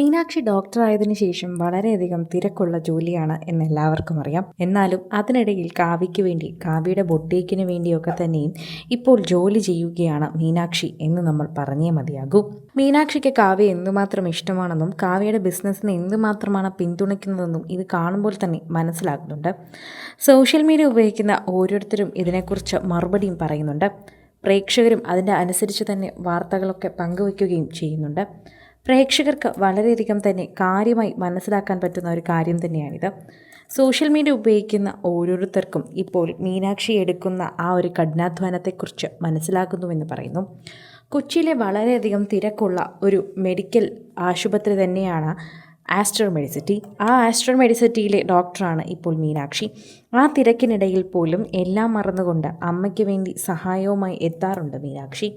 മീനാക്ഷി ഡോക്ടറായതിനു ശേഷം വളരെയധികം തിരക്കുള്ള ജോലിയാണ് എന്ന് എല്ലാവർക്കും അറിയാം. എന്നാലും അതിനിടയിൽ കാവ്യയ്ക്ക് വേണ്ടി കാവ്യയുടെ ബൊട്ടേക്കിന് വേണ്ടിയൊക്കെ തന്നെയും ഇപ്പോൾ ജോലി ചെയ്യുകയാണ് മീനാക്ഷി എന്ന് നമ്മൾ പറഞ്ഞേ മതിയാകൂ. മീനാക്ഷിക്ക് കാവ്യ എന്തുമാത്രം ഇഷ്ടമാണെന്നും കാവ്യയുടെ ബിസിനസ്സിനെ എന്തുമാത്രമാണ് പിന്തുണയ്ക്കുന്നതെന്നും ഇത് കാണുമ്പോൾ തന്നെ മനസ്സിലാകുന്നുണ്ട്. സോഷ്യൽ മീഡിയ ഉപയോഗിക്കുന്ന ഓരോരുത്തരും ഇതിനെക്കുറിച്ച് മറുപടിയും പറയുന്നുണ്ട്. പ്രേക്ഷകരും അതിന്റെ അനുസരിച്ച് തന്നെ വാർത്തകളൊക്കെ പങ്കുവയ്ക്കുകയും ചെയ്യുന്നുണ്ട്. പ്രേക്ഷകർക്ക് വളരെയധികം തന്നെ കാര്യമായി മനസ്സിലാക്കാൻ പറ്റുന്ന ഒരു കാര്യം തന്നെയാണിത്. സോഷ്യൽ മീഡിയ ഉപയോഗിക്കുന്ന ഓരോരുത്തർക്കും ഇപ്പോൾ മീനാക്ഷി എടുക്കുന്ന ആ ഒരു കഠിനാധ്വാനത്തെക്കുറിച്ച് മനസ്സിലാക്കുന്നുവെന്ന് പറയുന്നു. കൊച്ചിയിലെ വളരെയധികം തിരക്കുള്ള ഒരു മെഡിക്കൽ ആശുപത്രി തന്നെയാണ് ആസ്ട്രോ മെഡിസിറ്റി ആ ആസ്ട്രോ മെഡിസിറ്റിയിലെ ഡോക്ടറാണ് ഇപ്പോൾ മീനാക്ഷി. ആ തിരക്കിനിടയിൽ പോലും എല്ലാം മറന്നുകൊണ്ട് അമ്മയ്ക്ക് വേണ്ടി സഹായവുമായി എത്താറുണ്ട് മീനാക്ഷി.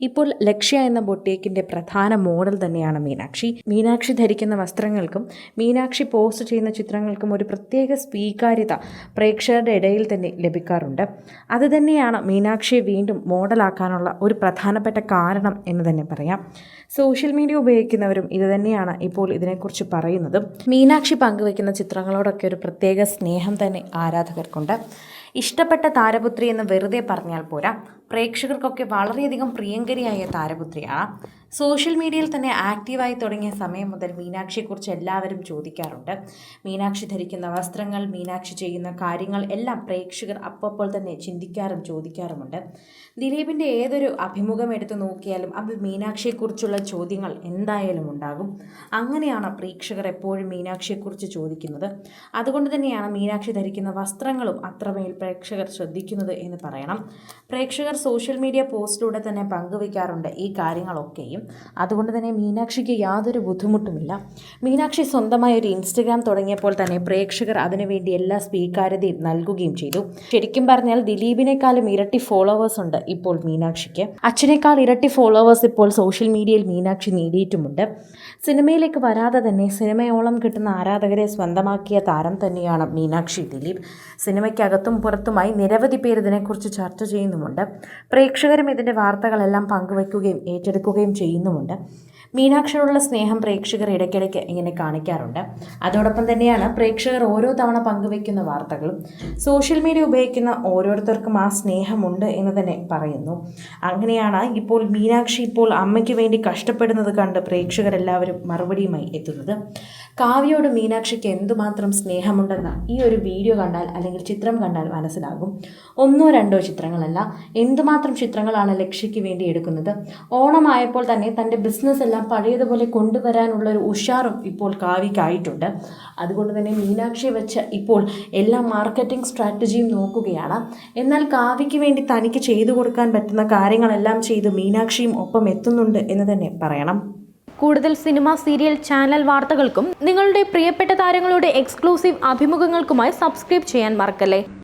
ഇപ്പോൾ ലക്ഷ്യ എന്ന ബൊട്ടേക്കിന്റെ പ്രധാന മോഡൽ തന്നെയാണ് മീനാക്ഷി. മീനാക്ഷി ധരിക്കുന്ന വസ്ത്രങ്ങൾക്കും മീനാക്ഷി പോസ്റ്റ് ചെയ്യുന്ന ചിത്രങ്ങൾക്കും ഒരു പ്രത്യേക സ്വീകാര്യത പ്രേക്ഷകരുടെ ഇടയിൽ തന്നെ ലഭിക്കാറുണ്ട്. അതുതന്നെയാണ് മീനാക്ഷിയെ വീണ്ടും മോഡലാക്കാനുള്ള ഒരു പ്രധാനപ്പെട്ട കാരണം എന്ന് തന്നെ പറയാം. സോഷ്യൽ മീഡിയ ഉപയോഗിക്കുന്നവരും ഇതുതന്നെയാണ് ഇപ്പോൾ ഇതിനെക്കുറിച്ച് പറയുന്നത്. മീനാക്ഷി പങ്കുവയ്ക്കുന്ന ചിത്രങ്ങളോടൊക്കെ ഒരു പ്രത്യേക സ്നേഹം തന്നെ ആരാധകർക്കുണ്ട്. ഇഷ്ടപ്പെട്ട താരപുത്രി എന്ന് വെറുതെ പറഞ്ഞാൽ പോരാ. പ്രേക്ഷകർക്കൊക്കെ വളരെയധികം പ്രിയങ്കരിയായ താരപുത്രിയാണ്. സോഷ്യൽ മീഡിയയിൽ തന്നെ ആക്റ്റീവായി തുടങ്ങിയ സമയം മുതൽ മീനാക്ഷിയെക്കുറിച്ച് എല്ലാവരും ചോദിക്കാറുണ്ട്. മീനാക്ഷി ധരിക്കുന്ന വസ്ത്രങ്ങൾ മീനാക്ഷി ചെയ്യുന്ന കാര്യങ്ങൾ എല്ലാം പ്രേക്ഷകർ അപ്പോൾ തന്നെ ചിന്തിക്കാറും ചോദിക്കാറുമുണ്ട്. ദിലീപിന്റെ ഏതൊരു അഭിമുഖം എടുത്തു നോക്കിയാലും അത് മീനാക്ഷിയെക്കുറിച്ചുള്ള ചോദ്യങ്ങൾ എന്തായാലും ഉണ്ടാകും. അങ്ങനെയാണ് പ്രേക്ഷകർ എപ്പോഴും മീനാക്ഷിയെക്കുറിച്ച് ചോദിക്കുന്നത്. അതുകൊണ്ട് തന്നെയാണ് മീനാക്ഷി ധരിക്കുന്ന വസ്ത്രങ്ങളും അത്രമേൽ പ്രേക്ഷകർ ശ്രദ്ധിക്കുന്നത് എന്ന് പറയണം. പ്രേക്ഷകർ സോഷ്യൽ മീഡിയ പോസ്റ്റിലൂടെ തന്നെ പങ്കുവയ്ക്കാറുണ്ട് ഈ കാര്യങ്ങളൊക്കെയും. അതുകൊണ്ട് തന്നെ മീനാക്ഷിക്ക് യാതൊരു ബുദ്ധിമുട്ടുമില്ല. മീനാക്ഷി സ്വന്തമായ ഒരു ഇൻസ്റ്റഗ്രാം തുടങ്ങിയപ്പോൾ തന്നെ പ്രേക്ഷകർ അതിനുവേണ്ടി എല്ലാ സ്വീകാര്യതയും നൽകുകയും ചെയ്തു. ശരിക്കും പറഞ്ഞാൽ ദിലീപിനേക്കാളും ഇരട്ടി ഫോളോവേഴ്സ് ഉണ്ട് ഇപ്പോൾ മീനാക്ഷിക്ക്. അച്ഛനേക്കാൾ ഇരട്ടി ഫോളോവേഴ്സ് ഇപ്പോൾ സോഷ്യൽ മീഡിയയിൽ മീനാക്ഷി നേടിയിട്ടുമുണ്ട്. സിനിമയിലേക്ക് വരാതെ തന്നെ സിനിമയോളം കിട്ടുന്ന ആരാധകരെ സ്വന്തമാക്കിയ താരം തന്നെയാണ് മീനാക്ഷി ദിലീപ്. സിനിമയ്ക്കകത്തും പുറത്തുമായി നിരവധി പേർ ഇതിനെക്കുറിച്ച് ചർച്ച ചെയ്യുന്നുമുണ്ട്. പ്രേക്ഷകരും ഇതിന്റെ വാർത്തകളെല്ലാം പങ്കുവയ്ക്കുകയും ഏറ്റെടുക്കുകയും ചെയ്യുന്നുമുണ്ട്. മീനാക്ഷിയോടുള്ള സ്നേഹം പ്രേക്ഷകർ ഇടയ്ക്കിടയ്ക്ക് ഇങ്ങനെ കാണിക്കാറുണ്ട്. അതോടൊപ്പം തന്നെയാണ് പ്രേക്ഷകർ ഓരോ തവണ പങ്കുവയ്ക്കുന്ന വാർത്തകളും സോഷ്യൽ മീഡിയ ഉപയോഗിക്കുന്ന ഓരോരുത്തർക്കും ആ സ്നേഹമുണ്ട് എന്ന് തന്നെ പറയുന്നു. അങ്ങനെയാണ് ഇപ്പോൾ മീനാക്ഷി ഇപ്പോൾ അമ്മയ്ക്ക് വേണ്ടി കഷ്ടപ്പെടുന്നത് കണ്ട് പ്രേക്ഷകരെല്ലാവരും മറുപടിയുമായി എത്തുന്നത്. കാവ്യയോട് മീനാക്ഷിക്ക് എന്തുമാത്രം സ്നേഹമുണ്ടെന്ന് ഈ ഒരു വീഡിയോ കണ്ടാൽ അല്ലെങ്കിൽ ചിത്രം കണ്ടാൽ മനസ്സിലാകും. ഒന്നോ രണ്ടോ ചിത്രങ്ങളല്ല എന്തുമാത്രം ചിത്രങ്ങളാണ് ലക്ഷ്യയ്ക്ക് വേണ്ടി എടുക്കുന്നത്? ഓണമായപ്പോൾ തന്നെ തന്റെ ബിസിനസ് എല്ലാം പഴയതുപോലെ കൊണ്ടുവരാനുള്ള ഒരു ഉഷാറും ഇപ്പോൾ കാവിക്കായിട്ടുണ്ട്. അതുകൊണ്ട് തന്നെ മീനാക്ഷി വെച്ച് ഇപ്പോൾ എല്ലാ മാർക്കറ്റിംഗ് സ്ട്രാറ്റജിയും നോക്കുകയാണ്. എന്നാൽ കാവിക്ക് വേണ്ടി തനിക്ക് ചെയ്തു കൊടുക്കാൻ പറ്റുന്ന കാര്യങ്ങളെല്ലാം ചെയ്ത് മീനാക്ഷിയും ഒപ്പം എത്തുന്നുണ്ട് എന്ന് തന്നെ പറയണം. കൂടുതൽ സിനിമ സീരിയൽ ചാനൽ വാർത്തകൾക്കും നിങ്ങളുടെ പ്രിയപ്പെട്ട താരങ്ങളുടെ എക്സ്ക്ലൂസീവ് അഭിമുഖങ്ങൾക്കുമായി സബ്സ്ക്രൈബ് ചെയ്യാൻ മറക്കല്ലേ?